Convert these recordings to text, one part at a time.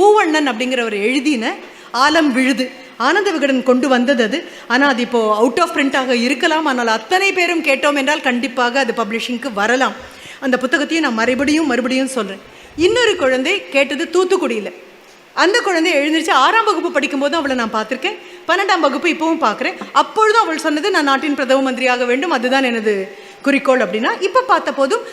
பூவண்ணன் அப்படிங்கிறவர் எழுதின ஆலம் விழுது. ஆனந்த விகடன் கொண்டு வந்தது அது. ஆனால் அது இப்போது அவுட் ஆஃப் பிரிண்டாக இருக்கலாம். ஆனால் அத்தனை பேரும் கேட்டோம் என்றால் கண்டிப்பாக அது பப்ளிஷிங்க்கு வரலாம். அந்த புத்தகத்தையும் நான் மறுபடியும் மறுபடியும் சொல்கிறேன் இன்னொரு குழந்தை கேட்டது தூத்துக்குடியில். அந்த குழந்தை எழுந்திருச்சு ஆறாம் வகுப்பு படிக்கும்போது அவளை நான் பார்த்துருக்கேன். பன்னெண்டாம் வகுப்பு இப்போவும் பார்க்குறேன். அப்பொழுதும் அவள் சொன்னது நான் நாட்டின் பிரதம மந்திரியாக வேண்டும். அதுதான் எனது குறிக்கோள் அப்படின்னா இப்போ பார்த்த போதும்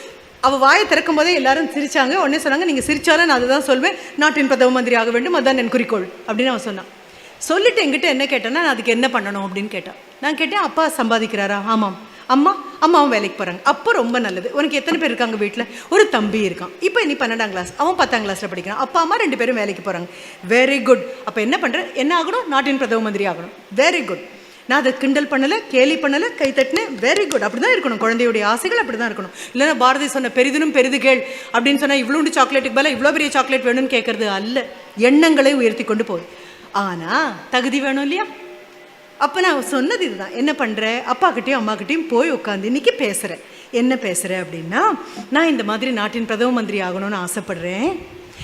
அவள் வாயை திறக்கும் போதே எல்லாரும் சிரிச்சாங்க. உடனே சொன்னாங்க நீங்கள் சிரித்தாலும் நான் அதுதான் சொல்வேன். நாட்டின் பிரதம மந்திரி ஆக வேண்டும். அதுதான் என் குறிக்கோள். அப்படின்னு அவன் சொன்னான். சொல்லிட்டு என்கிட்ட என்ன கேட்டேன்னா நான் அதுக்கு என்ன பண்ணணும்? அப்படின்னு கேட்டான். நான் கேட்டேன் அப்பா சம்பாதிக்கிறாரா? ஆமாம். அம்மா அம்மாவும் வேலைக்கு போகிறாங்க அப்போ ரொம்ப நல்லது. உனக்கு எத்தனை பேர் இருக்காங்க வீட்டில் ஒரு தம்பி இருக்கான். இப்போ நீ பன்னெண்டாம் கிளாஸ் அவன் பத்தாம் கிளாஸில் படிக்கிறான். அப்பா அம்மா ரெண்டு பேரும் வேலைக்கு போகிறாங்க வெரி குட் அப்போ என்ன பண்ணுற என்ன ஆகணும்? நாட்டின் பிரதம மந்திரி ஆகணும். வெரி குட் நான் அதை கிண்டல் பண்ணலை கேலி பண்ணலை கை தட்டினேன். வெரி குட் அப்படி தான் இருக்கணும். குழந்தையுடைய ஆசைகள் அப்படி தான் இருக்கணும். இல்லைன்னா பாரதி சொன்ன பெரிதினும் பெரிது கேள் அப்படின்னு சொன்னால் இவ்வளோண்டு சாக்லேட்டுக்கு பதிலாக இவ்வளோ பெரிய சாக்லேட் வேணும்னு கேட்கறது அல்ல. எண்ணங்களை உயர்த்தி கொண்டு போகுது ஆனால் தகுதி வேணும் இல்லையா? அப்போ நான் சொன்னது இதுதான். என்ன பண்ணுற அப்பாக்கிட்டேயும் அம்மாக்கிட்டேயும் போய் உட்காந்து இன்னைக்கு பேசுகிறேன் என்ன பேசுகிறேன் அப்படின்னா நான் இந்த மாதிரி நாட்டின் பிரதம மந்திரி ஆகணும்னு ஆசைப்பட்றேன்.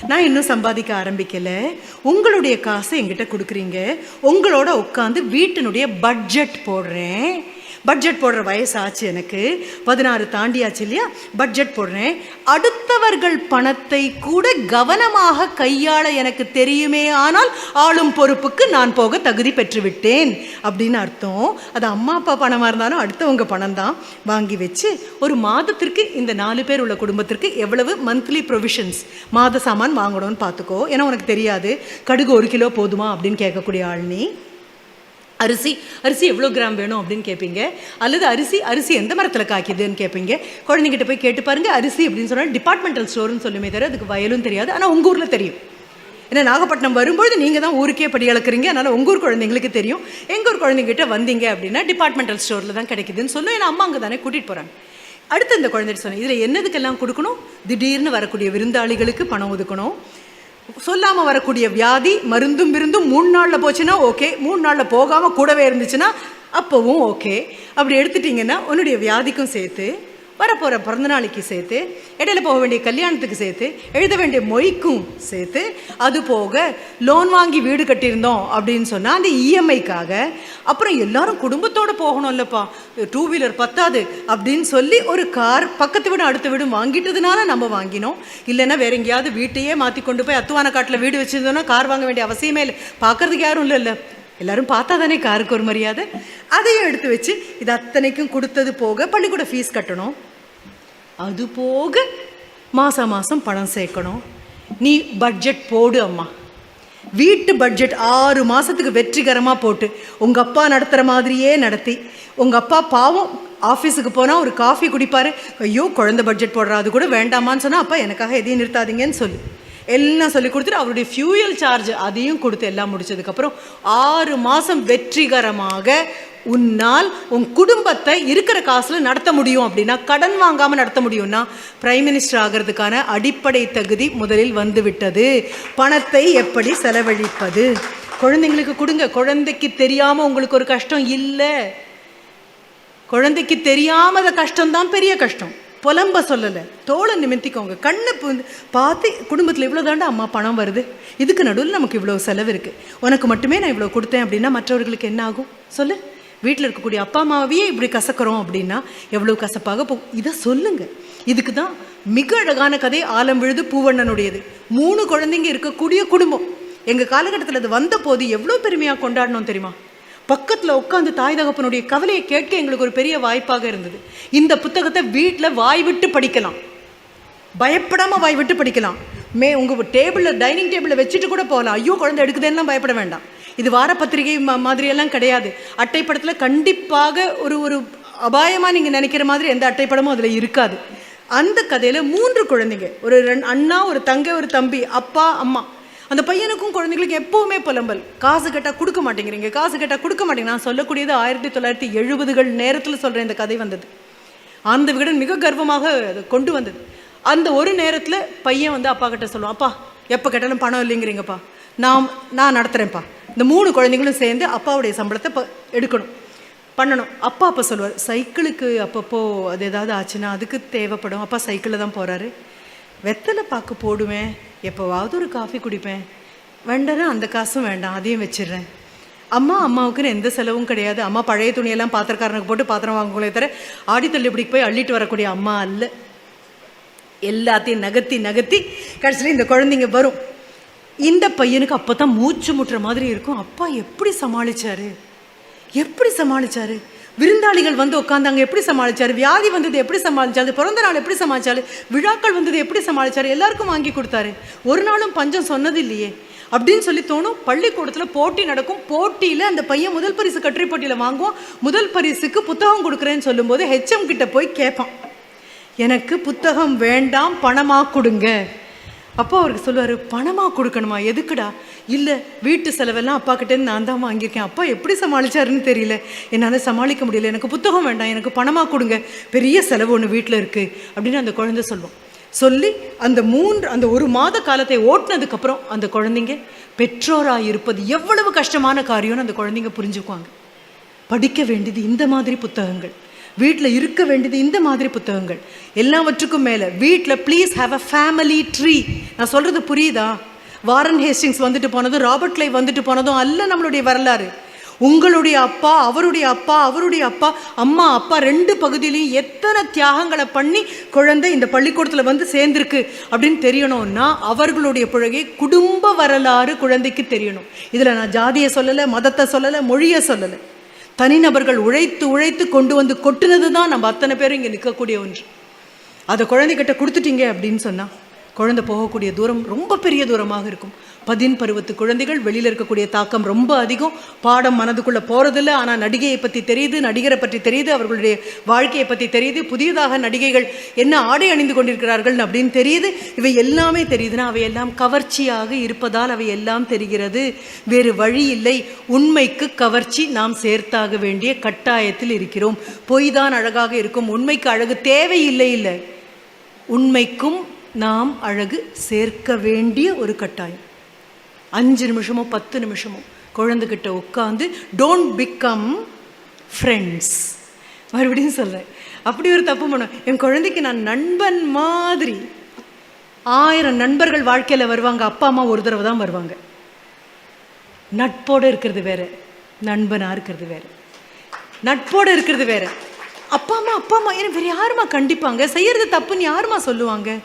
நான் இன்னும் சம்பாதிக்க ஆரம்பிக்கலை. உங்களுடைய காசை என்கிட்ட கொடுக்குறீங்க. உங்களோட உட்காந்து வீட்டினுடைய பட்ஜெட் போடுறேன். பட்ஜெட் போடுற வயசு ஆச்சு எனக்கு. பதினாறு தாண்டியாச்சு இல்லையா? பட்ஜெட் போடுறேன். அடுத்தவர்கள் பணத்தை கூட கவனமாக கையாள எனக்கு தெரியுமே. ஆனால் ஆளும் பொறுப்புக்கு நான் போக தகுதி பெற்றுவிட்டேன். அப்படின்னு அர்த்தம். அது அம்மா அப்பா பணமாக இருந்தாலும் அடுத்தவங்க பணம் தான் வாங்கி வச்சு ஒரு மாதத்திற்கு இந்த நாலு பேர் உள்ள குடும்பத்திற்கு எவ்வளவு மந்த்லி ப்ரொவிஷன்ஸ் மாத சாமான் வாங்கணும்னு பார்த்துக்கோ. ஏன்னா உனக்கு தெரியாது. கடுகு ஒரு கிலோ போதுமா அப்படின்னு கேட்கக்கூடிய ஆள் நீ. அரிசி அரிசி எவ்வளோ கிராம் வேணும் அப்படின்னு கேட்பீங்க அல்லது அரிசி அரிசி எந்த மரத்தில் காய்க்குதுன்னு கேட்பீங்க குழந்தைங்கிட்ட போய் கேட்டு பாருங்க அரிசி அப்படின்னு சொன்னால் டிபார்ட்மெண்டல் ஸ்டோர்னு சொல்லுமே தவிர அதுக்கு வயலும் தெரியாது. ஆனால் உங்கள் ஊரில் தெரியும். ஏன்னா நாகப்பட்டினம் வரும்பொழுது நீங்கள் தான் ஊருக்கே படி அளக்குறீங்க. அதனால் உங்கள் ஊர் குழந்தைங்களுக்கு தெரியும். எங்கள் ஊர் குழந்தைங்கிட்ட வந்தீங்க அப்படின்னா டிபார்ட்மெண்டல் ஸ்டோரில் தான் கிடைக்குதுன்னு சொல்லும் ஏன்னா அம்மா அங்கே தானே கூட்டிகிட்டு போகிறாங்க அடுத்து இந்த குழந்தைகிட்ட சொன்னேன் இதில் என்னதுக்கெல்லாம் கொடுக்கணும்? திடீர்னு வரக்கூடிய விருந்தாளிகளுக்கு பணம் ஒதுக்கணும். சொல்லாமல் வரக்கூடிய வியாதி மருந்தும் விருந்தும் மூணு நாளில் போச்சுன்னா ஓகே மூணு நாளில் போகாமல் கூடவே இருந்துச்சுன்னா அப்போவும் ஓகே அப்படி எடுத்துட்டிங்கன்னா உன்னுடைய வியாதிக்கும் சேர்த்து வரப்போகிற பிறந்தநாளைக்கு சேர்த்து இடையில போக வேண்டிய கல்யாணத்துக்கு சேர்த்து எழுத வேண்டிய மொய்க்கும் சேர்த்து அது போக லோன் வாங்கி வீடு கட்டியிருந்தோம் அப்படின்னு சொன்னால் அந்த இஎம்ஐக்காக அப்புறம் எல்லாரும் குடும்பத்தோடு போகணும் இல்லைப்பா டூ வீலர் பத்தாது அப்படின்னு சொல்லி ஒரு கார் பக்கத்து வீடு அடுத்த வீடும் வாங்கிட்டதுனால நம்ம வாங்கினோம். இல்லைன்னா வேற எங்கேயாவது வீட்டையே மாற்றி கொண்டு போய் அத்துவான காட்டில் வீடு வச்சிருந்தோன்னா கார் வாங்க வேண்டிய அவசியமே இல்லை. பார்க்கறதுக்கு யாரும் இல்லை இல்லை எல்லாரும் பார்த்தா தானே காருக்கு ஒரு மரியாதை? அதையும் எடுத்து வச்சு இது அத்தனைக்கும் கொடுத்தது போக பள்ளிக்கூட ஃபீஸ் கட்டணும். அது போக மாதம் மாதம் பணம் சேர்க்கணும். நீ பட்ஜெட் போடு அம்மா. வீட்டு பட்ஜெட் ஆறு மாதத்துக்கு வெற்றிகரமாக போட்டு உங்கள் அப்பா நடத்துகிற மாதிரியே நடத்தி உங்கள் அப்பா பாவம் ஆஃபீஸுக்கு போனால் ஒரு காஃபி குடிப்பார். ஐயோ குழந்தை பட்ஜெட் போடுறா அது கூட வேண்டாமான்னு சொன்னால் அப்பா எனக்காக எதையும் நிறுத்தாதீங்கன்னு சொல்லு. எல்லாம் சொல்லி கொடுத்துட்டு அவருடைய ஃபியூயல் சார்ஜ் அதையும் கொடுத்து எல்லாம் முடிச்சதுக்கப்புறம் ஆறு மாதம் வெற்றிகரமாக உன்னால் உன் குடும்பத்தை இருக்கிற காசில் நடத்த முடியும் அப்படின்னா கடன் வாங்காமல் நடத்த முடியும்னா பிரைம் மினிஸ்டர் ஆகிறதுக்கான அடிப்படை தகுதி முதலில் வந்துவிட்டது. பணத்தை எப்படி செலவழிப்பது? குழந்தைங்களுக்கு கொடுங்க. குழந்தைக்கு தெரியாமல் உங்களுக்கு ஒரு கஷ்டம் இல்லை. குழந்தைக்கு தெரியாமத கஷ்டம்தான் பெரிய கஷ்டம். புலம்ப சொல்லலை. தோலை நிமித்திக்கோங்க கண்ணை பார்த்து குடும்பத்தில் இவ்வளோ தாண்டா அம்மா பணம் வருது. இதுக்கு நடுவில் நமக்கு இவ்வளோ செலவு இருக்குது உனக்கு மட்டுமே நான் இவ்வளோ கொடுத்தேன் அப்படின்னா மற்றவர்களுக்கு என்ன ஆகும்? சொல்லு. வீட்டில் இருக்கக்கூடிய அப்பா அம்மாவையே இப்படி கசக்கிறோம் அப்படின்னா எவ்வளோ கசப்பாக போ இதை சொல்லுங்கள் இதுக்கு தான் மிக அழகான கதை ஆலம் விழுது பூவண்ணனுடையது. மூணு குழந்தைங்க இருக்கக்கூடிய குடும்பம். எங்கள் காலகட்டத்தில் அது வந்த போது எவ்வளோ பெருமையாக கொண்டாடணும் தெரியுமா? பக்கத்தில் உட்காந்து தாய் தகப்பனுடைய கவலையை கேட்க எங்களுக்கு ஒரு பெரிய வாய்ப்பாக இருந்தது. இந்த புத்தகத்தை வீட்டில் வாய் விட்டு படிக்கலாம். பயப்படாமல் வாய் விட்டு படிக்கலாம். மே உங்கள் டேபிளில் டைனிங் டேபிளில் வச்சுட்டு கூட போகலாம். ஐயோ குழந்தை எடுக்குதுன்னா பயப்பட வேண்டாம். இது வார பத்திரிகை மா மாதிரியெல்லாம் கிடையாது. அட்டைப்படத்தில் கண்டிப்பாக ஒரு ஒரு அபாயமாக நீங்கள் நினைக்கிற மாதிரி எந்த அட்டைப்படமும் அதில் இருக்காது. அந்த கதையில் மூன்று குழந்தைங்க ஒரு ரெண் அண்ணா ஒரு தங்கை ஒரு தம்பி அப்பா அம்மா அந்த பையனுக்கும் குழந்தைங்களுக்கும் எப்பவுமே புலம்பல். காசு கேட்டால் கொடுக்க மாட்டேங்கிறீங்க காசு கேட்டால் கொடுக்க மாட்டேங்க. நான் சொல்லக்கூடியது ஆயிரத்தி தொள்ளாயிரத்தி எழுபதுகள் நேரத்தில் சொல்கிறேன் இந்த கதை வந்தது. அந்த விகடன் மிக கர்வமாக அதை கொண்டு வந்தது. அந்த ஒரு நேரத்தில் பையன் வந்து அப்பா கிட்ட சொல்லுவான் அப்பா எப்போ கேட்டாலும் பணம் இல்லைங்கிறீங்கப்பா. நான் நான் நடத்துகிறேன்ப்பா இந்த மூணு குழந்தைங்களும் சேர்ந்து அப்பாவுடைய சம்பளத்தை இப்போ எடுக்கணும். பண்ணணும். அப்பா அப்போ சொல்லுவார் சைக்கிளுக்கு அப்பப்போ அது ஏதாவது ஆச்சுன்னா அதுக்கு தேவைப்படும். அப்பா சைக்கிளில் தான் போகிறாரு வெத்தலை பாக்கு போடுவேன். எப்போவாவது ஒரு காஃபி குடிப்பேன். வேண்டாம் அந்த காசும் வேண்டாம் அதையும் வச்சிடுறேன். அம்மா அம்மாவுக்குன்னு எந்த செலவும் கிடையாது. அம்மா பழைய துணியெல்லாம் பாத்திரக்காரனுக்கு போட்டு பாத்திரம் வாங்குங்களே தவிர ஆடித்தள்ளுபடிக்கு போய் அள்ளிட்டு வரக்கூடிய அம்மா அல்ல. எல்லாத்தையும் நகர்த்தி நகர்த்தி கடைசியில் இந்த குழந்தைங்க வரும். இந்த பையனுக்கு அப்போ தான் மூச்சு முட்டுற மாதிரி இருக்கும். அப்பா எப்படி சமாளிச்சாரு? எப்படி சமாளிச்சாரு? விருந்தாளிகள் வந்து உட்காந்தாங்க எப்படி சமாளிச்சாரு? வியாதி வந்தது எப்படி சமாளிச்சாரு? பிறந்த நாள் எப்படி சமாளிச்சாரு? விழாக்கள் வந்தது எப்படி சமாளித்தார் எல்லாருக்கும் வாங்கி கொடுத்தாரு. ஒரு நாளும் பஞ்சம் சொன்னது இல்லையே. அப்படின்னு சொல்லி தோணும் பள்ளிக்கூடத்தில் போட்டி நடக்கும். போட்டியில் அந்த பையன் முதல் பரிசு கட்டுரை போட்டியில் வாங்குவோம் முதல் பரிசுக்கு புத்தகம் கொடுக்குறேன்னு சொல்லும்போது ஹெச்எம் கிட்ட போய் கேட்பான் எனக்கு புத்தகம் வேண்டாம் பணமாக கொடுங்க. அப்போ அவருக்கு சொல்லுவார் பணமாக கொடுக்கணுமா? எதுக்குடா? இல்லை வீட்டு செலவெல்லாம் அப்பா கிட்டேருந்து நான் தான் வாங்கியிருக்கேன். அப்பா எப்படி சமாளிச்சாருன்னு தெரியல. என்னால் சமாளிக்க முடியல. எனக்கு புத்தகம் வேண்டாம். எனக்கு பணமாக கொடுங்க. பெரிய செலவு ஒன்று வீட்டில் இருக்குது அப்படின்னு அந்த குழந்தை சொல்லுவோம் சொல்லி அந்த மூன்று அந்த ஒரு மாத காலத்தை ஓட்டினதுக்கப்புறம் அந்த குழந்தைங்க பெற்றோராக இருப்பது எவ்வளவு கஷ்டமான காரியம்னு அந்த குழந்தைங்க புரிஞ்சுக்குவாங்க. படிக்க வேண்டியது இந்த மாதிரி புத்தகங்கள். வீட்டில் இருக்க வேண்டியது இந்த மாதிரி புத்தகங்கள். எல்லாவற்றுக்கும் மேலே வீட்டில் please have a family tree நான் சொல்கிறது புரியுதா? வாரன் ஹேஸ்டிங்ஸ் வந்துட்டு போனதும் ராபர்ட் கிளை வந்துட்டு போனதும் அல்ல நம்மளுடைய வரலாறு. உங்களுடைய அப்பா அவருடைய அப்பா அவருடைய அப்பா அம்மா அப்பா ரெண்டு பகுதியிலையும் எத்தனை தியாகங்களை பண்ணி குழந்தை இந்த பள்ளிக்கூடத்தில் வந்து சேர்ந்துருக்கு அப்படின்னு தெரியணும்னா அவர்களுடைய புழகை குடும்ப வரலாறு குழந்தைக்கு தெரியணும். இதில் நான் ஜாதியை சொல்லலை மதத்தை சொல்லலை மொழியை சொல்லலை. தனிநபர்கள் உழைத்து உழைத்து கொண்டு வந்து கொட்டுனது தான் நம்ம அத்தனை பேரும் இங்கே நிற்கக்கூடிய ஒன்று. அதை குழந்தைகிட்ட கொடுத்துட்டீங்க அப்படின்னு சொன்னால் குழந்தை போகக்கூடிய தூரம் ரொம்ப பெரிய தூரமாக இருக்கும். பதின் பருவத்து குழந்தைகள் வெளியில் இருக்கக்கூடிய தாக்கம் ரொம்ப அதிகம். பாடம் மனதுக்குள்ளே போகிறதில்ல ஆனால் நடிகையை பற்றி தெரியுது நடிகரை பற்றி தெரியுது அவர்களுடைய வாழ்க்கையை பற்றி தெரியுது புதியதாக நடிகைகள் என்ன ஆடை அணிந்து கொண்டிருக்கிறார்கள் அப்படின்னு தெரியுது. இவை எல்லாமே தெரியுதுன்னா அவை எல்லாம் கவர்ச்சியாக இருப்பதால் அவை எல்லாம் தெரிகிறது. வேறு வழி இல்லை. உண்மைக்கு கவர்ச்சி நாம் சேர்த்தாக வேண்டிய கட்டாயத்தில் இருக்கிறோம். பொய் தான் அழகாக இருக்கும். உண்மைக்கு அழகு தேவையில்லை இல்லை. உண்மைக்கும் நாம் அழகு சேர்க்க வேண்டிய ஒரு கட்டாயம். அஞ்சு நிமிஷமோ பத்து நிமிஷமோ குழந்தைகிட்ட உட்காந்து டோன்ட் பிகம் ஃப்ரெண்ட்ஸ் மறுபடியும் சொல்கிறேன் அப்படி ஒரு தப்பு பண்ணும். என் குழந்தைக்கு நான் நண்பன் மாதிரி ஆயிரம் நண்பர்கள் வாழ்க்கையில் வருவாங்க. அப்பா அம்மா ஒரு தடவை தான் வருவாங்க. நட்போடு இருக்கிறது வேறு. நண்பனாக இருக்கிறது வேறு. நட்போடு இருக்கிறது வேறு. அப்பா அம்மா அப்பா அம்மா ஏன்னா வேறு யாருமா கண்டிப்பாங்க? செய்கிறது தப்புன்னு யாருமா சொல்லுவாங்க?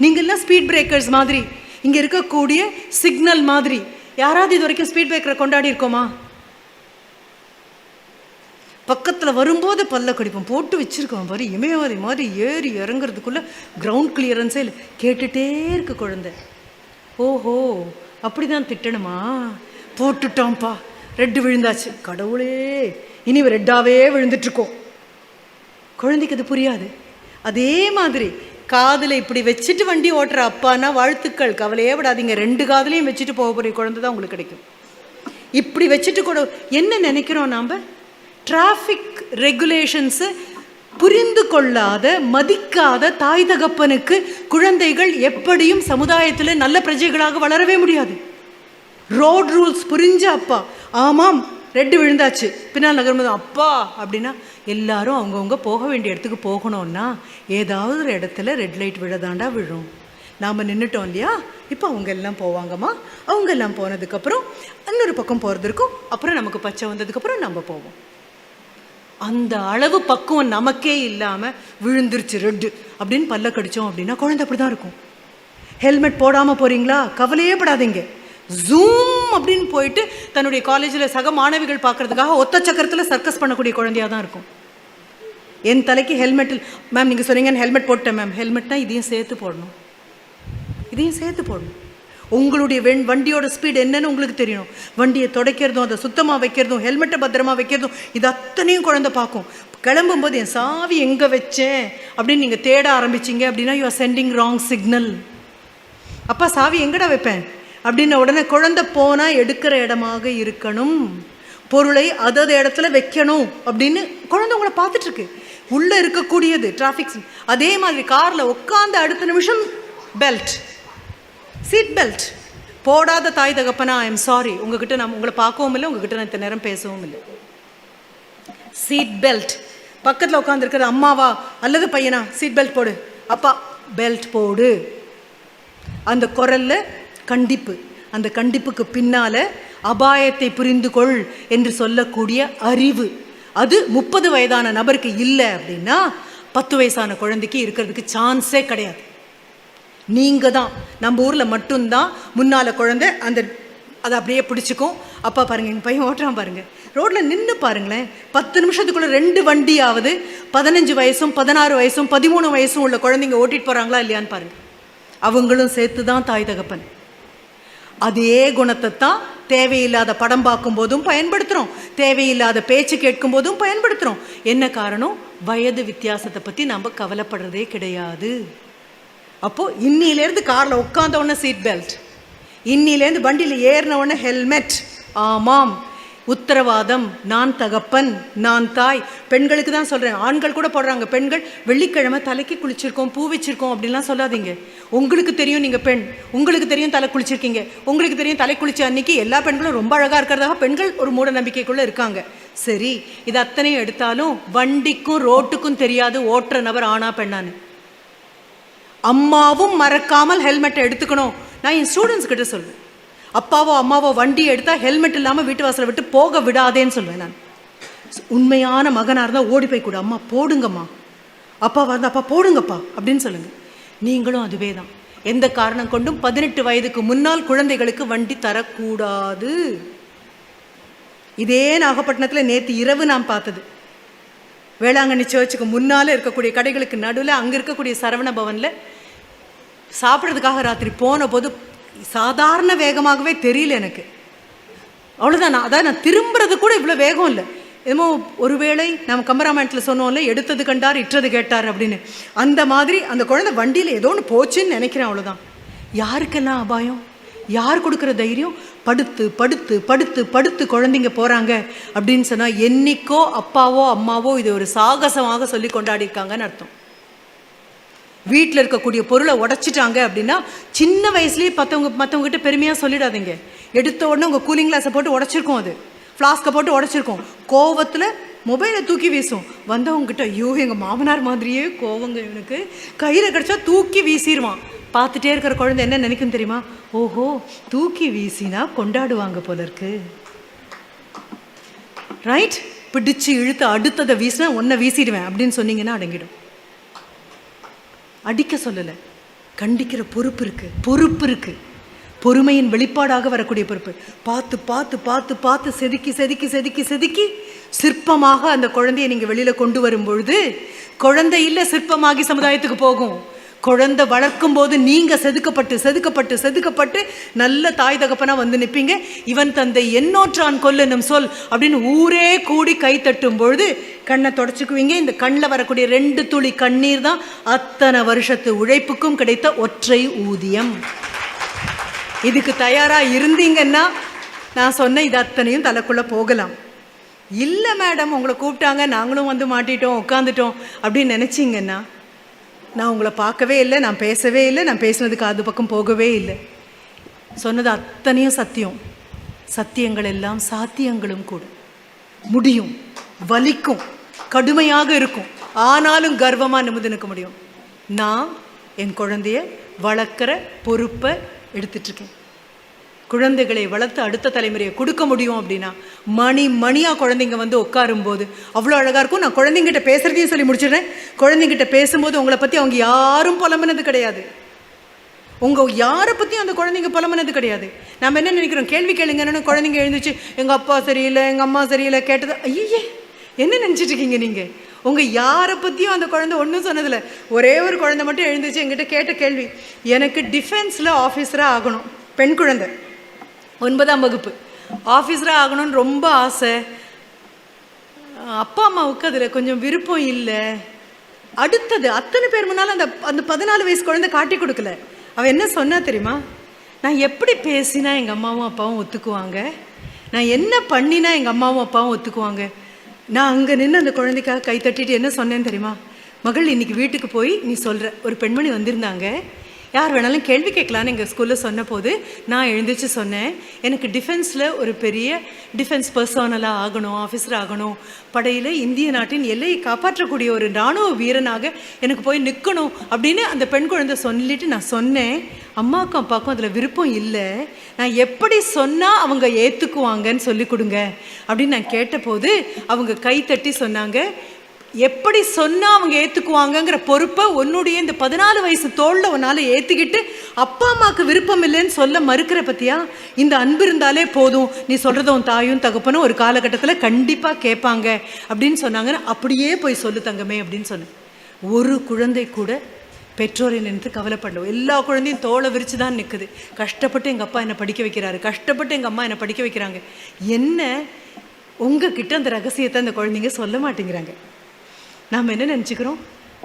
நீங்கள்லாம் ஸ்பீட் பிரேக்கர்ஸ் மாதிரி. இங்கே இருக்கக்கூடிய சிக்னல் மாதிரி. யாராவது இது வரைக்கும் ஸ்பீட் பிரேக்கரை கொண்டாடி இருக்கோமா? பக்கத்தில் வரும்போது பல்ல கடிப்போம். போட்டு வச்சிருக்கோம். பாரு இமயமதி மாதிரி ஏறி இறங்குறதுக்குள்ள கிரவுண்ட் கிளியரன்ஸே இல்லை. கேட்டுட்டே இருக்கு குழந்தை. ஓஹோ அப்படிதான் திட்டணுமா? போட்டுட்டோம்ப்பா. ரெட்டு விழுந்தாச்சு. கடவுளே இனி ரெட்டாவே விழுந்துட்டுருக்கோம் குழந்தைக்கு அது புரியாது. அதே மாதிரி காதில் இப்படி வச்சுட்டு வண்டி ஓட்டுற அப்பானா வாழ்த்துக்கள். கவலையே விடாதீங்க ரெண்டு காதுலையும் வச்சுட்டு போக போகிற குழந்தை தான் உங்களுக்கு கிடைக்கும். இப்படி வச்சுட்டு கூட என்ன நினைக்கிறோம் நாம்? டிராஃபிக் ரெகுலேஷன்ஸு புரிந்து கொள்ளாத மதிக்காத தாய் தகப்பனுக்கு குழந்தைகள் எப்படியும் சமுதாயத்தில் நல்ல பிரஜைகளாக வளரவே முடியாது. ரோட் ரூல்ஸ் புரிஞ்ச அப்பா. ஆமாம் ரெட்டு விழுந்தாச்சு. பின்னால் நகரும்போது அப்பா! அப்படின்னா எல்லாரும் அவங்கவுங்க போக வேண்டிய இடத்துக்கு போகணும்னா ஏதாவது ஒரு இடத்துல ரெட் லைட் விழதாண்டா விழும். நாம் நின்றுட்டோம் இல்லையா? இப்போ அவங்க எல்லாம் போவாங்கம்மா. அவங்க எல்லாம் போனதுக்கப்புறம் இன்னொரு பக்கம் போகிறது இருக்கும். அப்புறம் நமக்கு பச்சை வந்ததுக்கப்புறம் நம்ம போவோம். அந்த அளவு பக்குவம் நமக்கே இல்லாமல் விழுந்துருச்சு ரெட்டு அப்படின்னு பல்ல கடித்தோம் அப்படின்னா குழந்தை அப்படி தான் இருக்கும். ஹெல்மெட் போடாமல் போகிறீங்களா கவலையே படாதீங்க. ஜூம் அப்படின்னு போயிட்டு தன்னுடைய காலேஜில் சக மாணவிகள் பார்க்கறதுக்காக ஒத்த சக்கரத்தில் சர்க்கஸ் பண்ணக்கூடிய குழந்தையாக தான் இருக்கும். என் தலைக்கு ஹெல்மெட்டில் மேம் நீங்கள் சொன்னீங்கன்னு ஹெல்மெட் போட்டேன் மேம் ஹெல்மெட்னா இதையும் சேர்த்து போடணும். இதையும் சேர்த்து போடணும். உங்களுடைய வெண் வண்டியோட ஸ்பீடு என்னன்னு உங்களுக்கு தெரியணும். வண்டியை துடைக்கிறதும் அதை சுத்தமாக வைக்கிறதும் ஹெல்மெட்டை பத்திரமா வைக்கிறதும் இது அத்தனையும் குழந்தை பார்க்கும். கிளம்பும்போது என் சாவி எங்கே வச்சேன் அப்படின்னு நீங்கள் தேட ஆரம்பிச்சிங்க அப்படின்னா you are sending wrong signal அப்பா சாவி எங்கடா வைப்பேன்? அப்படின்ன உடனே குழந்தை போனால் எடுக்கிற இடமாக இருக்கணும். பொருளை அதது இடத்துல வைக்கணும் அப்படின்னு குழந்தை உங்களை பார்த்துட்ருக்கு. உள்ளே இருக்கக்கூடியது டிராஃபிக்ஸ் அதே மாதிரி காரில் உட்காந்து அடுத்த நிமிஷம் பெல்ட் சீட் பெல்ட் போடாத தாய் தகப்பனா ஐ எம் சாரி உங்ககிட்ட நான் உங்களை பார்க்கவும் இல்லை உங்ககிட்ட நான் இத்தனை நேரம் பேசவும் இல்லை. சீட் பெல்ட் பக்கத்தில் உட்காந்துருக்கிறது அம்மாவா அல்லது பையனா? சீட் பெல்ட் போடு. அப்பா பெல்ட் போடு. அந்த குரலில் கண்டிப்பு. அந்த கண்டிப்புக்கு பின்னால அபாயத்தை புரிந்து கொள் என்று சொல்லக்கூடிய அறிவு. அது முப்பது வயதான நபருக்கு இல்லை அப்படின்னா பத்து வயசான குழந்தைக்கு இருக்கிறதுக்கு சான்ஸே கிடையாது. நீங்க தான். நம்ம ஊர்ல மட்டும்தான். முன்னால குழந்தை அந்த அதை அப்படியே பிடிச்சிக்கும். அப்பா பாருங்க எங்க பையன் ஓட்டுறான் பாருங்க. ரோட்ல நின்று பாருங்களேன். பத்து நிமிஷத்துக்குள்ள ரெண்டு வண்டியாவது பதினஞ்சு வயசும் பதினாறு வயசும் பதிமூணு வயசும் உள்ள குழந்தைங்க ஓட்டிட்டு போறாங்களா இல்லையான்னு பாருங்க. அவங்களும் சேர்த்து தான் தாய் தகப்பன். அதே குணத்தை தான் தேவையில்லாத படம் பார்க்கும்போதும் பயன்படுத்துகிறோம் தேவையில்லாத பேச்சு கேட்கும் போதும் பயன்படுத்துகிறோம் என்ன காரணம்? வயது வித்தியாசத்தை பற்றி நம்ம கவலைப்படுறதே கிடையாது. அப்போது இன்னிலேருந்து காரில் உட்காந்த உடனே சீட் பெல்ட் இன்னிலேருந்து வண்டியில் ஏறின உடனே ஹெல்மெட் ஆமாம். உத்தரவாதம் நான் தகப்பன் நான் தாய். பெண்களுக்கு தான் சொல்கிறேன் ஆண்கள் கூட போடுறாங்க. பெண்கள் வெள்ளிக்கிழமை தலைக்கு குளிச்சிருக்கோம் பூ வச்சிருக்கோம் அப்படின்லாம் சொல்லாதீங்க. உங்களுக்கு தெரியும் நீங்கள் பெண். உங்களுக்கு தெரியும் தலை குளிச்சிருக்கீங்க. உங்களுக்கு தெரியும் தலை குளிச்ச அன்னைக்கு எல்லா பெண்களும் ரொம்ப அழகாக இருக்கிறதாக பெண்கள் ஒரு மூட நம்பிக்கைக்குள்ளே இருக்காங்க. சரி இது அத்தனையும் எடுத்தாலும் வண்டிக்கும் ரோட்டுக்கும் தெரியாது ஓட்டுற நபர் ஆனா பெண்ணான்னு. அம்மாவும் மறக்காமல் ஹெல்மெட்டை எடுத்துக்கணும். நான் என் ஸ்டூடெண்ட்ஸ் கிட்ட சொல்வேன் அப்பாவோ அம்மாவோ வண்டி எடுத்தால் ஹெல்மெட் இல்லாமல் வீட்டு வாசலை விட்டு போக விடாதேன்னு சொல்லுவேன் நான். உண்மையான மகனாக இருந்தால் ஓடி போய் கூட. அம்மா போடுங்கம்மா. அப்பாவாக இருந்தால் அப்பா போடுங்கப்பா அப்படின்னு சொல்லுங்கள் நீங்களும் அதுவே தான் எந்த காரணம் கொண்டும் பதினெட்டு வயதுக்கு முன்னால் குழந்தைகளுக்கு வண்டி தரக்கூடாது. இதே நாகப்பட்டினத்தில் நேற்று இரவு நான் பார்த்தது. வேளாங்கண்ணி சர்ச்சுக்கு முன்னால் இருக்கக்கூடிய கடைகளுக்கு நடுவில் அங்கே இருக்கக்கூடிய சரவண பவனில் சாப்பிட்றதுக்காக ராத்திரி போன போது சாதாரண வேகமாகவே தெரியல எனக்கு. அவ்வளோதான் நான் அதான் நான் திரும்புறது கூட இவ்வளோ வேகம் இல்லை. என்னமோ ஒருவேளை நம்ம கம்பராமாயணத்தில் சொன்னோம்ல எடுத்தது கண்டார் இட்டது கேட்டார் அப்படின்னு. அந்த மாதிரி அந்த குழந்தை வண்டியில் ஏதோ ஒன்று போச்சுன்னு நினைக்கிறேன் அவ்வளோதான் யாருக்கெல்லாம் அபாயம்? யார் கொடுக்குற தைரியம்? படுத்து படுத்து படுத்து படுத்து குழந்தைங்க போகிறாங்க அப்படின்னு சொன்னால் என்னைக்கோ அப்பாவோ அம்மாவோ இது ஒரு சாகசமாக சொல்லி கொண்டாடி இருக்காங்கன்னு அர்த்தம். வீட்டில் இருக்கக்கூடிய பொருளை உடச்சிட்டாங்க அப்படின்னா சின்ன வயசுலேயே மற்றவங்க மற்றவங்ககிட்ட பெருமையாக சொல்லிடாதீங்க. எடுத்த உடனே உங்கள் கூலிங் கிளாஸை போட்டு உடச்சிருக்கோம் அது. ஃப்ளாஸ்கை போட்டு உடச்சிருக்கோம். கோவத்தில் மொபைலை தூக்கி வீசும். வந்தவங்ககிட்ட ஐயோ எங்கள் மாமனார் மாதிரியே கோவங்க இவனுக்கு. கையில் கிடச்சா தூக்கி வீசிடுவான் பார்த்துட்டே இருக்கிற குழந்தை என்ன நினைக்கும் தெரியுமா? ஓஹோ தூக்கி வீசினா கொண்டாடுவாங்க போல இருக்கு. ரைட் பிடிச்சு இழுத்து அடுத்ததை வீசினா ஒன்றை வீசிடுவேன் அப்படின்னு சொன்னீங்கன்னா அடங்கிடும். அடிக்க சொல்லலை. கண்டிக்கிற பொறுப்பு இருக்கு. பொறுப்பு இருக்கு. பொறுமையின் வெளிப்பாடாக வரக்கூடிய பொறுப்பு. பார்த்து பார்த்து பார்த்து பார்த்து செதுக்கி செதுக்கி செதுக்கி செதுக்கி சிற்பமாக அந்த குழந்தையை நீங்கள் வெளியில் கொண்டு வரும் பொழுது குழந்தை இல்லை சிற்பமாகி சமுதாயத்துக்கு போகும். குழந்தை வளர்க்கும் போது நீங்கள் செதுக்கப்பட்டு செதுக்கப்பட்டு செதுக்கப்பட்டு நல்ல தாய் தகப்பனாக வந்து நிற்பீங்க இவன் தந்தை எண்ணோற்றான் கொல்லனும் சொல் அப்படின்னு ஊரே கூடி கை தட்டும் பொழுது கண்ணை தொடச்சிக்குவீங்க. இந்த கண்ணில் வரக்கூடிய ரெண்டு துளி கண்ணீர் தான் அத்தனை வருஷத்து உழைப்புக்கும் கிடைத்த ஒற்றை ஊதியம். இதுக்கு தயாராக இருந்தீங்கன்னா நான் சொன்ன இது அத்தனையும் தலைக்குள்ளே போகலாம். இல்லை மேடம் உங்களை கூப்பிட்டாங்க நாங்களும் வந்து மாட்டிட்டோம் உட்காந்துட்டோம் அப்படின்னு நினச்சிங்கன்னா நான் உங்களை பார்க்கவே இல்லை நான் பேசவே இல்லை நான் பேசுனதுக்கு அது பக்கம் போகவே இல்லை. சொன்னது அத்தனையும் சத்தியம். சத்தியங்கள் எல்லாம் சாத்தியங்களும் கூட. முடியும் வலிக்கும் கடுமையாக இருக்கும். ஆனாலும் கர்வமாக நிமிந்து நிற்க முடியும். நான் என் குழந்தைய வளர்க்குற பொறுப்பை எடுத்துட்ருக்கேன் குழந்தைகளை வளர்த்து அடுத்த தலைமுறையை கொடுக்க முடியும் அப்படின்னா மணி மணியாக குழந்தைங்க வந்து உட்காரும்போது அவ்வளோ அழகாக இருக்கும். நான் குழந்தைங்கிட்ட பேசுகிறதையும் சொல்லி முடிச்சிடுறேன். குழந்தைங்கிட்ட பேசும்போது உங்களை பற்றி அவங்க யாரும் புலம்புனது கிடையாது. உங்கள் யாரை பற்றியும் அந்த குழந்தைங்க புலம்புனது கிடையாது. நம்ம என்ன நினைக்கிறோம்? கேள்வி கேளுங்கன்னு குழந்தைங்க எழுந்துச்சு எங்கள் அப்பா சரியில்லை எங்கள் அம்மா சரியில்லை கேட்டது. ஐயே என்ன நினச்சிட்டு இருக்கீங்க நீங்கள் உங்கள் யாரை பற்றியும் அந்த குழந்தை ஒன்றும் சொன்னதில்லை. ஒரே ஒரு குழந்தை மட்டும் எழுந்துச்சு எங்கிட்ட கேட்ட கேள்வி எனக்கு டிஃபென்ஸில் ஆஃபீஸராக ஆகணும். பெண் குழந்தை. ஒன்பதாம் வகுப்பு. ஆஃபீஸராக ஆகணும்னு ரொம்ப ஆசை. அப்பா அம்மாவுக்கு அதில் கொஞ்சம் விருப்பம் இல்லை. அடுத்தது அத்தனை பேர் முன்னால் அந்த அந்த பதினாலு வயசு குழந்தை காட்டி கொடுக்கல. அவள் என்ன சொன்னா தெரியுமா? நான் எப்படி பேசினா எங்கள் அம்மாவும் அப்பாவும் ஒத்துக்குவாங்க? நான் என்ன பண்ணினா எங்கள் அம்மாவும் அப்பாவும் ஒத்துக்குவாங்க? நான் அங்கே நின்று அந்த குழந்தைக்காக கை தட்டிட்டு என்ன சொன்னேன்னு தெரியுமா? மகள் இன்னைக்கு வீட்டுக்கு போய் நீ சொல்கிற ஒரு பெண்மணி வந்திருந்தாங்க. யார் வேணாலும் கேள்வி கேட்கலான்னு எங்கள் ஸ்கூலில் சொன்ன போது நான் எழுந்திரிச்சு சொன்னேன். எனக்கு டிஃபென்ஸில் ஒரு பெரிய டிஃபென்ஸ் பர்சனலாக ஆகணும் ஆஃபீஸர் ஆகணும். படையில் இந்திய நாட்டின் எல்லையை காப்பாற்றக்கூடிய ஒரு இராணுவ வீரனாக எனக்கு போய் நிற்கணும் அப்படின்னு அந்த பெண் குழந்தை சொல்லிட்டு நான் சொன்னேன். அம்மாவுக்கும் அப்பாவுக்கும் அதில் விருப்பம் இல்லை. நான் எப்படி சொன்னால் அவங்க ஏற்றுக்குவாங்கன்னு சொல்லி கொடுங்க அப்படின்னு நான் கேட்டபோது அவங்க கை தட்டி சொன்னாங்க. எப்படி சொன்னால் அவங்க ஏற்றுக்குவாங்கங்கிற பொறுப்பை உன்னுடைய இந்த பதினாலு வயசு தோளில் உன்னால ஏற்றுக்கிட்டு அப்பா அம்மாவுக்கு விருப்பம் இல்லைன்னு சொல்ல மறுக்கிற பற்றியா இந்த அன்பு இருந்தாலே போதும். நீ சொல்கிறத உன் தாயும் தகப்பனும் ஒரு காலகட்டத்தில் கண்டிப்பாக கேட்பாங்க. அப்படின்னு சொன்னாங்கன்னு அப்படியே போய் சொல்லு தங்கமே அப்படின்னு சொன்னேன். ஒரு குழந்தை கூட பெற்றோரை நினைத்து கவலைப்படல. எல்லா குழந்தையும் தோலை விரித்து தான் நிற்குது கஷ்டப்பட்டு எங்கள் அப்பா என்னை படிக்க வைக்கிறாரு. கஷ்டப்பட்டு எங்கள் அம்மா என்னை படிக்க வைக்கிறாங்க. என்ன? உங்ககிட்ட அந்த ரகசியத்தை அந்த குழந்தைங்க சொல்ல மாட்டேங்கிறாங்க. நாம் என்ன நினச்சிக்கிறோம்?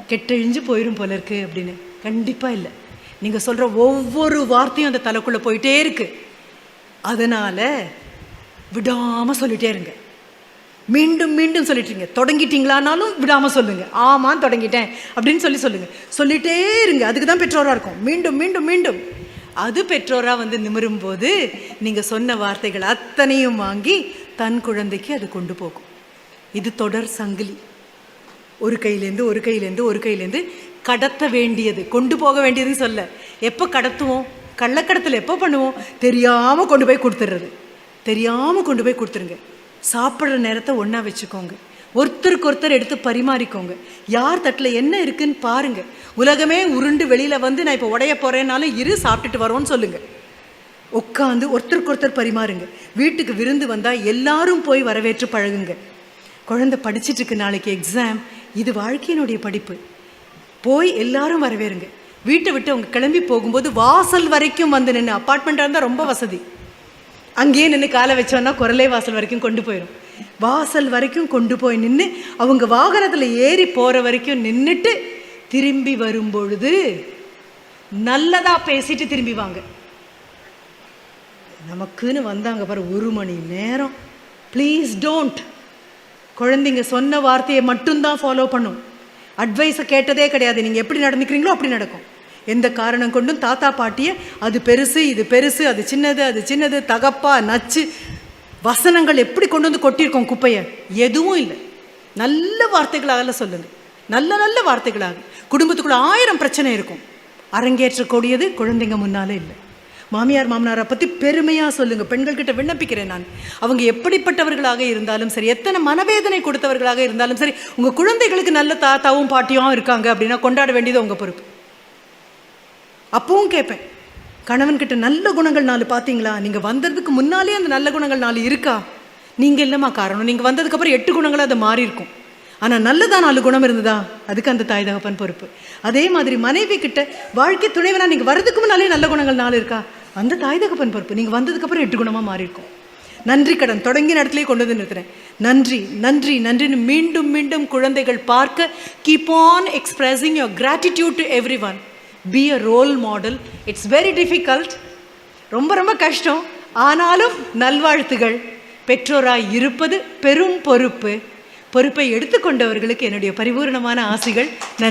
கெட்டழிஞ்சு போயிடும் போல இருக்கு அப்படின்னு. கண்டிப்பாக இல்லை. நீங்கள் சொல்கிற ஒவ்வொரு வார்த்தையும் அந்த தலைக்குள்ளே போயிட்டே இருக்கு. அதனால் விடாமல் சொல்லிட்டே இருங்க. மீண்டும் மீண்டும் சொல்லிட்டுருங்க தொடங்கிட்டீங்களானாலும் விடாமல் சொல்லுங்கள் ஆமாம் தொடங்கிட்டேன் அப்படின்னு சொல்லி சொல்லுங்கள் சொல்லிட்டே இருங்க. அதுக்கு தான் பெற்றோராக இருக்கும். மீண்டும் மீண்டும் மீண்டும். அது பெற்றோராக வந்து நிமிரும் போது நீங்கள் சொன்ன வார்த்தைகள் அத்தனையும் வாங்கி தன் குழந்தைக்கு அது கொண்டு போகும். இது தொடர் சங்கிலி. ஒரு கையிலேருந்து ஒரு கையிலேருந்து ஒரு கையிலேருந்து கடத்த வேண்டியது கொண்டு போக வேண்டியதுன்னு சொல்ல. எப்போ கடத்துவோம்? கள்ளக்கடத்தில் எப்போ பண்ணுவோம்? தெரியாமல் கொண்டு போய் கொடுத்துட்றது தெரியாமல் கொண்டு போய் கொடுத்துருங்க. சாப்பிட்ற நேரத்தை ஒன்றா வச்சுக்கோங்க. ஒருத்தருக்கு ஒருத்தர் எடுத்து பரிமாறிக்கோங்க. யார் தட்டில் என்ன இருக்குன்னு பாருங்க. உலகமே உருண்டு வெளியில் வந்து நான் இப்போ உடைய போகிறேன்னாலும் இரு சாப்பிட்டுட்டு வரோன்னு சொல்லுங்கள் உட்காந்து ஒருத்தருக்கு ஒருத்தர் பரிமாறுங்க. வீட்டுக்கு விருந்து வந்தால் எல்லாரும் போய் வரவேற்று பழகுங்க. குழந்தை படிச்சிட்டு இருக்கு நாளைக்கு எக்ஸாம் இது வாழ்க்கையினுடைய படிப்பு. போய் எல்லாரும் வரவேறுங்க. வீட்டை விட்டு அவங்க கிளம்பி போகும்போது வாசல் வரைக்கும் வந்து நின்று அப்பார்ட்மெண்ட்டாக இருந்தால் ரொம்ப வசதி. அங்கேயே நின்று காலை வச்சோன்னா குரலே வாசல் வரைக்கும் கொண்டு போயிடும் வாசல் வரைக்கும் கொண்டு போய் நின்று அவங்க வாகனத்தில் ஏறி போகிற வரைக்கும் நின்றுட்டு திரும்பி வரும்பொழுது நல்லதாக பேசிட்டு திரும்பி வாங்க. நமக்குன்னு வந்தாங்க பாரு ஒரு மணி நேரம். ப்ளீஸ் டோன்ட் குழந்தைங்க சொன்ன வார்த்தையை மட்டும்தான் ஃபாலோ பண்ணும். அட்வைஸை கேட்டதே கிடையாது. நீங்கள் எப்படி நடந்துக்கிறீங்களோ அப்படி நடக்கும். எந்த காரணம் கொண்டும் தாத்தா பாட்டியை அது பெருசு இது பெருசு அது சின்னது அது சின்னது தகப்பா நச்சு வசனங்கள் எப்படி கொண்டு வந்து கொட்டியிருக்கோம் குப்பையை? எதுவும் இல்லை. நல்ல வார்த்தைகளாக சொல்லுங்க. நல்ல நல்ல வார்த்தைகளாக. குடும்பத்துக்குள்ள ஆயிரம் பிரச்சனை இருக்கும். அரங்கேற்றக்கூடியது குழந்தைங்க முன்னாலே இல்லை. மாமியார் மாமனாரை பற்றி பெருமையாக சொல்லுங்கள் பெண்கள்கிட்ட விண்ணப்பிக்கிறேன் நான். அவங்க எப்படிப்பட்டவர்களாக இருந்தாலும் சரி எத்தனை மனவேதனை கொடுத்தவர்களாக இருந்தாலும் சரி உங்கள் குழந்தைகளுக்கு நல்ல தாத்தாவும் பாட்டியும் இருக்காங்க அப்படின்னா கொண்டாட வேண்டியது உங்கள் பொறுப்பு. அப்பவும் கேட்பேன் கணவன்கிட்ட நல்ல குணங்கள் நாலு பார்த்தீங்களா? நீங்கள் வந்ததுக்கு முன்னாலே அந்த நல்ல குணங்கள் நாலு இருக்கா? நீங்கள் இல்லைம்மா காரணம் நீங்கள் வந்ததுக்கப்புறம் எட்டு குணங்களாக அது மாறி இருக்கும். ஆனால் நல்லதா நாலு குணம் இருந்ததா? அதுக்கு அந்த தாய் தகப்பன் பொறுப்பு. அதே மாதிரி மனைவி கிட்ட வாழ்க்கை துணைவனா நீங்கள் வரதுக்கு முன்னாலே நல்ல குணங்கள் நாலு இருக்கா? அந்த தாய் தகப்பன் பொறுப்பு. நீங்கள் வந்ததுக்கப்புறம் எட்டு குணமாக மாறி இருக்கும் நன்றி கடன் தொடங்கின இடத்துலேயே கொண்டு வந்து நிறுத்துறேன். நன்றி நன்றி நன்றின்னு மீண்டும் மீண்டும் குழந்தைகள் பார்க்க keep on expressing your gratitude to everyone be a role model it's very difficult ரொம்ப ரொம்ப கஷ்டம். ஆனாலும் நல்வாழ்த்துகள். பெற்றோராய் இருப்பது பெரும் பொறுப்பு. பொறுப்பை எடுத்துக்கொண்டவர்களுக்கு என்னுடைய பரிபூர்ணமான ஆசைகள். நன்றி.